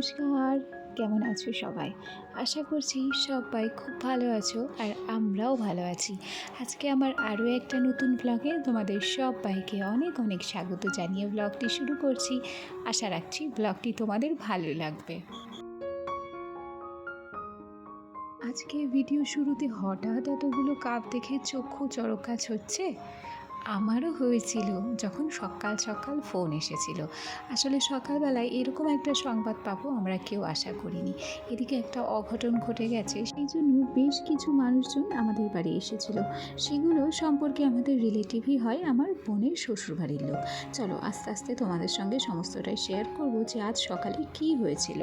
নমস্কার। কেমন আছো সবাই? আশা করছি সবাই খুব ভালো আছো আর আমরাও ভালো আছি। আজকে আমার আরও একটা নতুন ব্লগে তোমাদের সবাইকে অনেক অনেক স্বাগত জানিয়ে ব্লগটি শুরু করছি। আশা রাখছি ব্লগটি তোমাদের ভালো লাগবে। আজকে ভিডিও শুরুতে হঠাৎ এতগুলো কাপ দেখে চক্ষু কাজ হচ্ছে। আমারও হয়েছিল যখন সকাল সকাল ফোন এসেছিল। আসলে সকালবেলায় এরকম একটা সংবাদ পাবো আমরা কেউ আশা করিনি। এদিকে একটা অঘটন ঘটে গেছে, সেই জন্য বেশ কিছু মানুষজন আমাদের বাড়ি এসেছিল। সেগুলো সম্পর্কে আমাদের রিলেটিভই হয় আমার বোনের শ্বশুরবাড়ির লোক। চলো আস্তে আস্তে তোমাদের সঙ্গে সমস্তটাই শেয়ার করব যে আজ সকালে কি হয়েছিল।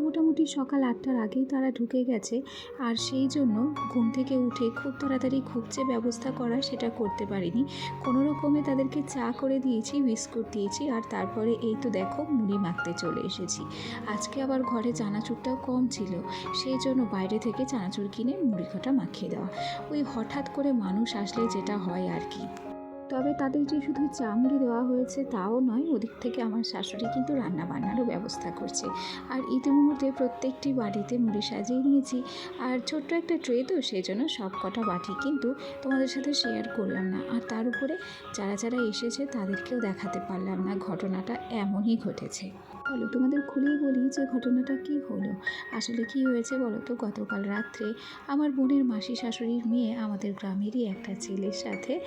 মোটামুটি সকাল আটটার আগেই তারা ঢুকে গেছে আর সেই জন্য ঘুম থেকে উঠে খুব তাড়াতাড়ি খুব যে ব্যবস্থা করা সেটা করতে পারিনি। কোনো রকমে তাদেরকে চা করে দিয়েছি, বিস্কুট দিয়েছি আর তারপরে এই তো দেখো মুড়ি মাখতে চলে এসেছি। আজকে আবার ঘরে চানাচুরটাও কম ছিল, সেই জন্য বাইরে থেকে চানাচুর কিনে মুড়ি কটা মাখিয়ে দেওয়া। ওই হঠাৎ করে মানুষ আসলে যেটা হয় আর কি। তবে তাদের যে শুধু চামড়ি দেওয়া হয়েছে তাও নয়, ওদিক থেকে আমার শাশুড়ি কিন্তু রান্না বান্নারও ব্যবস্থা করছে। আর ইতিমধ্যে প্রত্যেকটি বাড়িতে মুড়ি সাজিয়ে নিয়েছি। আর ছোট্ট একটা ট্রে তো সেই জন্য সব কটা বাটি কিন্তু তোমাদের সাথে শেয়ার করলাম না। আর তার উপরে যারা যারা এসেছে তাদেরকেও দেখাতে পারলাম না, ঘটনাটা এমনই ঘটেছে। বলো তোমাদের খুলেই বলি যে ঘটনাটা কি হলো। আসলে কি হয়েছে বলো তো? গতকাল রাত্রে আমার বোনের মাসি শাশুড়ির মেয়ে আমাদের গ্রামেরই একটা ছেলের সাথে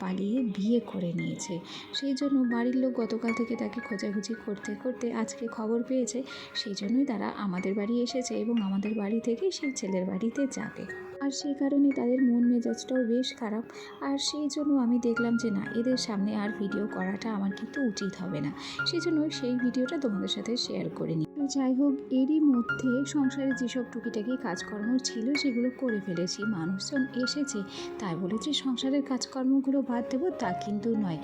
পালিয়ে বিয়ে করে নিয়েছে। সেই জন্য বাড়ির লোক গতকাল থেকে তাকে খোঁজাখুঁজি করতে করতে আজকে খবর পেয়েছে। সেই জন্যই তারা আমাদের বাড়ি এসেছে এবং আমাদের বাড়ি থেকে সেই ছেলের বাড়িতে যাবে। আর সেই কারণে তাদের মন মেজাজটাও বেশ খারাপ। আর সেই জন্য আমি দেখলাম যে না, এদের সামনে আর ভিডিও করাটা আমার কিন্তু উচিত হবে না। সেই জন্য সেই ভিডিওটা তোমাদের সাথে শেয়ার করে নিই। যাই হোক, এরই মধ্যে সংসারে যেসব টুকিটাকি কাজকর্ম ছিল, সেগুলো করে ফেলেছি। মানুষজন এসেছে, তাই বলে যে সংসারের কাজকর্মগুলো বাদ দেবো তা কিন্তু নয়।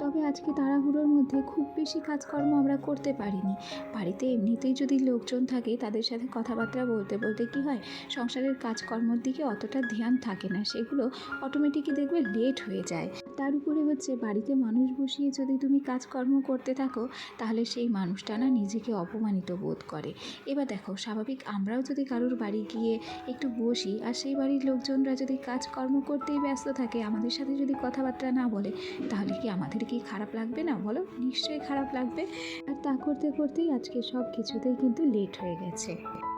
তবে আজকে তাড়াহুড়োর মধ্যে খুব বেশি কাজকর্ম আমরা করতে পারিনি। বাড়িতে এমনিতেই যদি লোকজন থাকে, তাদের সাথে কথাবার্তা বলতে বলতে কি হয়, সংসারের কাজকর্মর দিকে অতটা ধ্যান থাকে না, সেগুলো অটোমেটিকই দেখবে লেট হয়ে যায়। তার উপরে হচ্ছে বাড়িতে মানুষ বসিয়ে যদি তুমি কাজকর্ম করতে থাকো, তাহলে সেই মানুষটা না নিজেকে অপমানিত বোধ করে। এবার দেখো, স্বাভাবিক আমরাও যদি কারোর বাড়ি গিয়ে একটু বসি, আর সেই বাড়ির লোকজনরা যদি কাজকর্ম করতেই ব্যস্ত থাকে, আমাদের সাথে যদি কথাবার্তা না বলে, তাহলে কি আমাদের কি খারাপ লাগবে না বলো? নিশ্চয়ই খারাপ লাগবে। আর তা করতে করতেই আজকে সব কিছুতেই কিন্তু লেট হয়ে গেছে।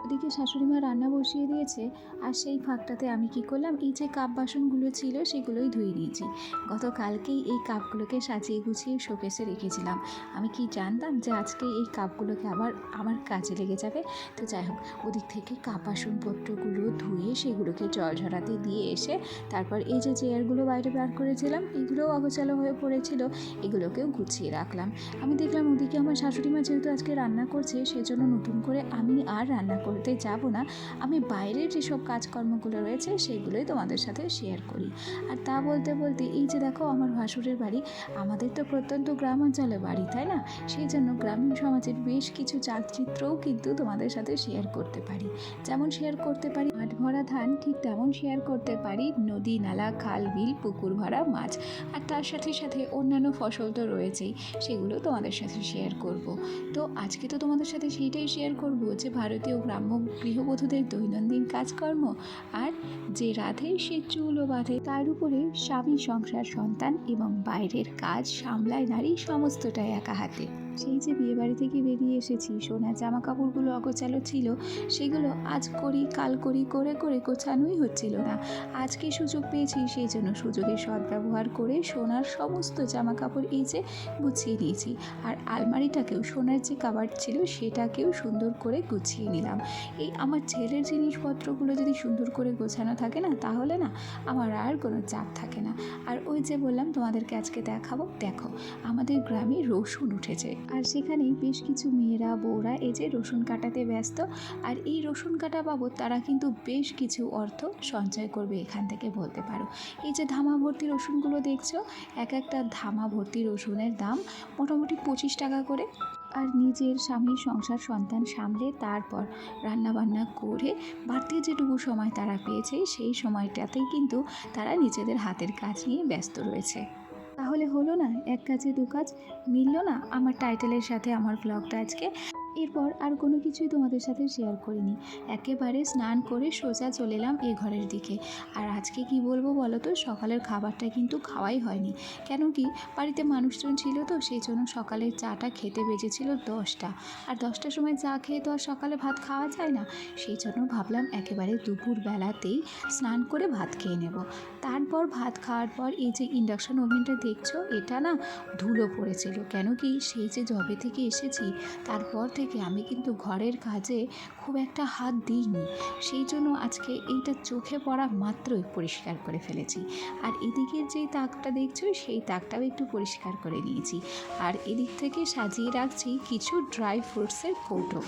ওদিকে শাশুড়ি মা রান্না বসিয়ে দিয়েছে, আর সেই ফাঁকটাতে আমি কি করলাম? এই যে কাপ বাসনগুলো ছিল, সেগুলোই ধুয়ে নিয়েছি। গতকালকেই এই কাপগুলোকে সাজিয়ে গুছিয়ে শোকেসে রেখেছিলাম। আমি কি জানতাম যে আজকে এই কাপগুলোকে আবার আমার কাজে লেগে যাবে? তো যাই হোক, ওদিক থেকে কাপ বাসনপত্রগুলো ধুয়ে সেগুলোকে জল ঝরাতে দিয়ে এসে তারপর এই যে চেয়ারগুলো বাইরে বার করেছিলাম, এগুলোও অগোছালো হয়ে পড়েছিল, এগুলোকেও গুছিয়ে রাখলাম। আমি দেখলাম ওদিকে আমার শাশুড়ি মা যেহেতু আজকে রান্না করছে, সেজন্য নতুন করে আমি আর রান্না করতে যাব না, আমি বাইরের যেসব কাজকর্মগুলো রয়েছে সেগুলোই তোমাদের সাথে শেয়ার করি। আর তা বলতে বলতে এই যে দেখো আমার ভাসুরের বাড়ি, আমাদের তো প্রত্যন্ত গ্রামাঞ্চলে বাড়ি, তাই না? সেই জন্য গ্রামীণ সমাজের বেশ কিছু চালচিত্রও কিন্তু তোমাদের সাথে শেয়ার করতে পারি। যেমন শেয়ার করতে পারি মাঠ ভরা ধান, ঠিক তেমন শেয়ার করতে পারি নদী, নালা, খাল, বিল, পুকুর ভরা মাছ। আর তার সাথে সাথে অন্যান্য ফসল তো রয়েছেই, সেগুলো তোমাদের সাথে শেয়ার করব। তো আজকে তো তোমাদের সাথে সেইটাই শেয়ার করব যে ভারতীয় গ্রাম্য গৃহবধূদের দৈনন্দিন কাজকর্ম আর যে রাধে সে চুলও বাঁধে, তার উপরে স্বামী, সংসার, সন্তান এবং বাইরের কাজ সামলায় নারী সমস্তটাই একা হাতে সেই যে বিয়ে বাড়ি থেকে বেরিয়ে এসেছি, সোনার জামা কাপড়গুলো অগোছালো ছিল, সেগুলো আজ করি, কাল করি, করে করে গোছানোই হচ্ছিল না। আজকে সুযোগ পেয়েছি, সেই জন্য সুযোগের সদ্ব্যবহার করে সোনার সমস্ত জামা কাপড় এই যে গুছিয়ে নিয়েছি। আর আলমারিটাকেও, সোনার যে কাবার ছিল, সেটাকেও সুন্দর করে গুছিয়ে নিলাম। এই আমার ছেলের জিনিসপত্রগুলো যদি সুন্দর করে গোছানো থাকে না, তাহলে না, আমার আর কোনো চাপ থাকে না। আর ওই যে বললাম, তোমাদেরকে আজকে দেখাবো, দেখো, আমাদের গ্রামে রসুন উঠেছে। আর সেখানেই বেশ কিছু মেয়েরা, বউরা এই যে রসুন কাটাতে ব্যস্ত। আর এই রসুন কাটা বাবদ তারা কিন্তু বেশ কিছু অর্থ সঞ্চয় করবে এখান থেকে বলতে পারো। এই যে ধামা ভর্তি রসুনগুলো দেখছ, এক একটা ধামা ভর্তি রসুনের দাম মোটামুটি পঁচিশ টাকা করে। আর নিজের স্বামী, সংসার, সন্তান সামলে তারপর রান্নাবান্না করে বাড়তি যেটুকু সময় তারা পেয়েছে, সেই সময়টাতেই কিন্তু তারা নিজেদের হাতের কাজ নিয়ে ব্যস্ত রয়েছে। তাহলে হলো না? এক কাজে দু কাজ মিলল না? আমার টাইটেলের সাথে আমার ব্লগটা আজকে এরপর আর কোনো কিছুই তোমাদের সাথে শেয়ার করিনি। একেবারে স্নান করে সোজা চলে এলাম এ ঘরের দিকে। আর আজকে কি বলব বলো তো? সকালের খাবারটা কিন্তু খাওয়াই হয়নি। কেন কি? বাড়িতে মানুষজন ছিল তো, সেই জন্য সকালের চাটা খেতে বেজেছিল দশটা। আর দশটার সময় চা খেয়ে তো আর সকালে ভাত খাওয়া যায় না। সেই জন্য ভাবলাম একেবারে দুপুর বেলাতেই স্নান করে ভাত খেয়ে নেব। তারপর ভাত খাওয়ার পর এই যে ইন্ডাকশন ওভেনটা দেখছ, এটা না ধুলো পড়েছিল। কেন কি? সেই যে জবে থেকে এসেছি, তারপর থেকে আমি কিন্তু ঘরের কাজে খুব একটা হাত দিইনি। সেই জন্য আজকে এইটা চোখে পড়া মাত্রই পরিষ্কার করে ফেলেছি। আর এদিকের যেই তাকটা দেখছ, সেই তাকটাও একটু পরিষ্কার করে নিয়েছি। আর এদিক থেকে সাজিয়ে রাখছি কিছু ড্রাই ফ্রুটসের কৌটো।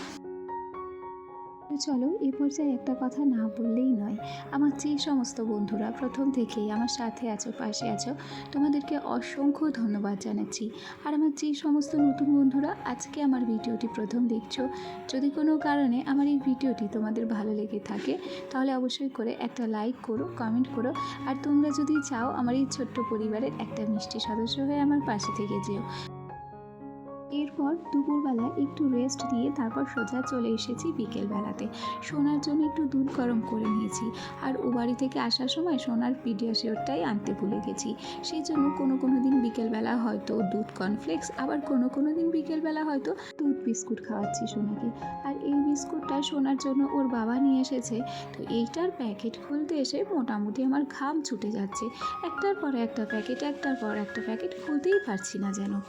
চলো, এ পর্যায়ে একটা কথা না বললেই নয়। আমার যে সমস্ত বন্ধুরা প্রথম থেকেই আমার সাথে আছো, পাশে আছো, তোমাদেরকে অসংখ্য ধন্যবাদ জানাচ্ছি। আর আমার যে সমস্ত নতুন বন্ধুরা আজকে আমার ভিডিওটি প্রথম দেখছ, যদি কোনো কারণে আমার এই ভিডিওটি তোমাদের ভালো লেগে থাকে, তাহলে অবশ্যই করে একটা লাইক করো, কমেন্ট করো। আর তোমরা যদি চাও আমার এই ছোট্ট পরিবারের একটা মিষ্টি সদস্য হয়ে আমার পাশে থেকে যেও। এরপর দুপুরবেলা একটু রেস্ট দিয়ে তারপর সোজা চলে এসেছি বিকেলবেলাতে। সোনার জন্য একটু দুধ গরম করে নিয়েছি। আর ও বাড়ি থেকে আসার সময় সোনার পিডিয়াশিওরটাই আনতে ভুলে গেছি। সেই জন্য কোনো কোনো দিন বিকেলবেলা হয়তো দুধ কর্নফ্লেক্স আবার কোনো কোনো দিন বিকেলবেলা হয়তো দুধ বিস্কুট খাওয়াচ্ছি সোনাকে। আর এই বিস্কুটটা সোনার জন্য ওর বাবা নিয়ে এসেছে। তো এইটার প্যাকেট খুলতে এসে মোটামুটি আমার ঘাম ছুটে যাচ্ছে। একটার পর একটা প্যাকেট একটার পর একটা প্যাকেট খুলতেই পারছি না যেন।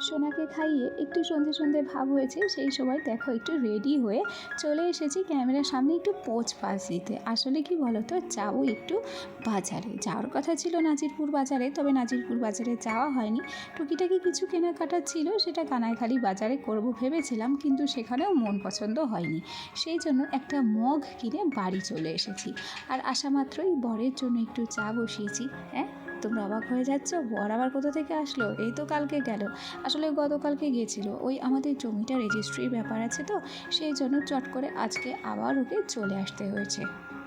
সোনাকে খাইয়ে একটু সন্ধে সন্ধে ভাব হয়েছে, সেই সময় দেখো একটু রেডি হয়ে চলে এসেছি ক্যামেরার সামনে একটু পোচ পাস দিতে। আসলে কি বলো তো যাব একটু বাজারে। যাওয়ার কথা ছিল নাজিরপুর বাজারে, তবে নাজিরপুর বাজারে যাওয়া হয়নি। টুকিটাকি কিছু কেনাকাটা ছিল, সেটা কানাইখালি বাজারে করব ভেবেছিলাম, কিন্তু সেখানেও মন পছন্দ হয়নি। সেই জন্য একটা মগ কিনে বাড়ি চলে এসেছি। আর আসা মাত্রই বরের জন্য একটু চা বসিয়েছি হ্যাঁ? তোমরা অবাক হয়ে যাচ্ছ? বর আবার কোথা থেকে আসলো? এই তো কালকে গেল। আসলে গতকালকে গিয়েছিল। ওই আমাদের জমিটা রেজিস্ট্রির ব্যাপার আছে তো, সেই জন্য চট করে আজকে আবার ওকে চলে আসতে হয়েছে।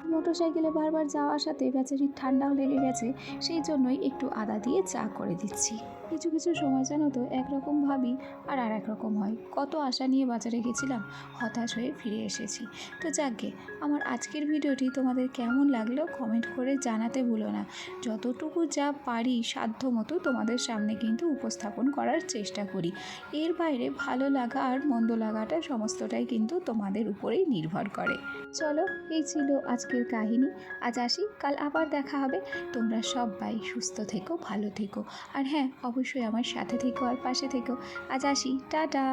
মোটর সাইকেলে বারবার যাওয়া আসাতে বেচারির ঠান্ডাও লেগে গেছে, সেই জন্যই একটু আদা দিয়ে চা করে দিচ্ছি। কিছু কিছু সময় জানো তো, একরকম ভাবি আর আর এক রকম হয়। কত আশা নিয়ে বাজারে গেছিলাম, হতাশ হয়ে ফিরে এসেছি। তো যাকগে আমার আজকের ভিডিওটি তোমাদের কেমন লাগল কমেন্ট করে জানাতে ভুলো না। যতটুকু যা পারি সাধ্য মতো তোমাদের সামনে কিন্তু উপস্থাপন করার চেষ্টা করি। এর বাইরে ভালো লাগা আর মন্দ লাগাটা সমস্তটাই কিন্তু তোমাদের উপরেই নির্ভর করে। চলো, এই ছিল আজকের কাহিনী। আজ আসি, কাল আবার দেখা হবে। তোমরা সবাই সুস্থ থেকো, ভালো থেকো। আর হ্যাঁ অবশ্যই আমার সাথে থেকো আর পাশে থেকো। আজ আসি। টাটা।